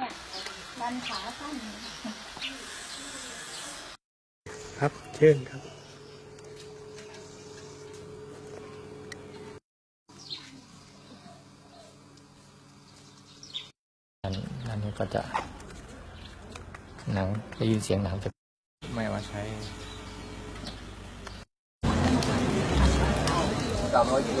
เนี่ยดันขาสั้นครับเชิญครับอันอันนี้ก็จะหนังได้ยินเสียงหนังจะไม่เอามาใช้สามร้อยกิโล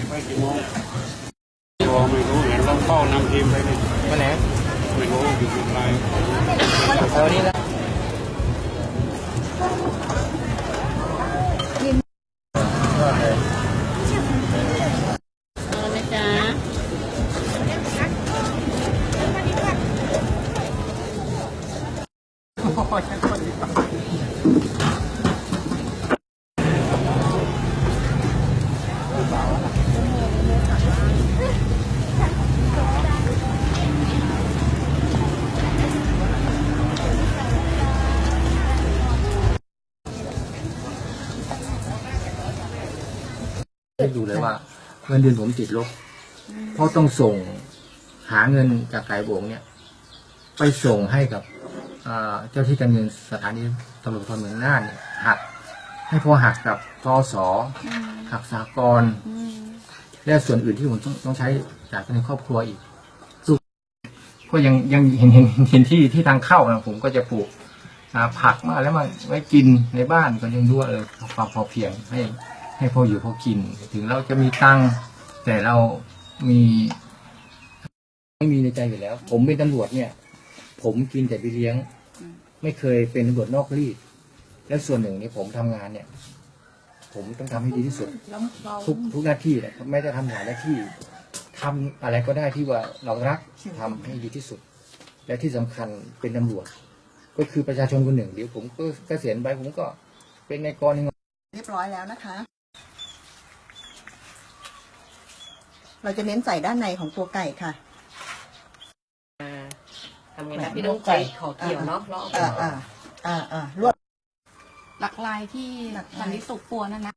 กไปกี่โมงโมงไม่รู้เห็นต้องเข้านำทีมไปนี่วันไหนไม่รู้อยู่ที่ไหนเออวันนี้แล้ว ให้ดูเลยว่าเงินเดือนผมติดลบ เพราะต้องส่งหาเงินจากไก่โบงเนี่ย ไปส่งให้กับเจ้าที่การเงินสถานีตำรวจภูธรเมืองน่านเนี่ยหัก ให้พอหักกับทอสอหักสากรณ์และส่วนอื่นที่ผมต้องต้องใช้จากในครอบครัวอีกสู้ก็ยังยังเห็นเห็นเห็นที่ที่ทางเข้านะผมก็จะปลูกผักมาแล้วมาไว้กินในบ้านก็ยังด้วยเลยความพอเพียงให้ ให้พออยู่พอกิน ถึงเราจะมีตังค์แต่เรามีไม่มีในใจอยู่แล้ว ผมเป็นตำรวจเนี่ย ผมกินแต่ไปเลี้ยง ไม่เคยเป็นตำรวจนอกรีด และส่วนหนึ่งเนี่ยผมทำงานเนี่ย ผมต้องทำให้ดีที่สุด ทุกทุกหน้าที่แหละไม่ได้ทำหลายหน้าที่ทำอะไรก็ได้ที่ว่าเรารักทำให้ดีที่สุด และที่สำคัญเป็นตำรวจ ก็คือประชาชนคนหนึ่งเดี๋ยวผมก็เกษียณไปผมก็เป็นนายกรในงเรียบร้อยแล้วนะคะ เราจะเน้นใส่ด้านในของตัวไก่ค่ะ ทำไงนะพี่น้องไก่ขอเกี่ยวเนาะเลาะออกอ่าอ่าอ่าอ่ารวดหลักลายที่หลักลายสันติสุขปัวนั่นนะ